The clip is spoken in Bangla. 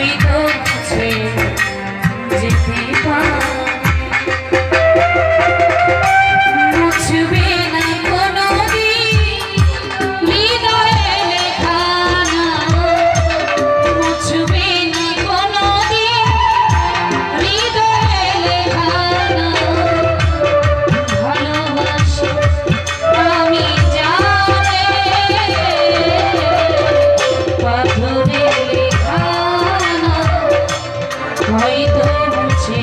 হয়তো মুছে হয়তো মুছে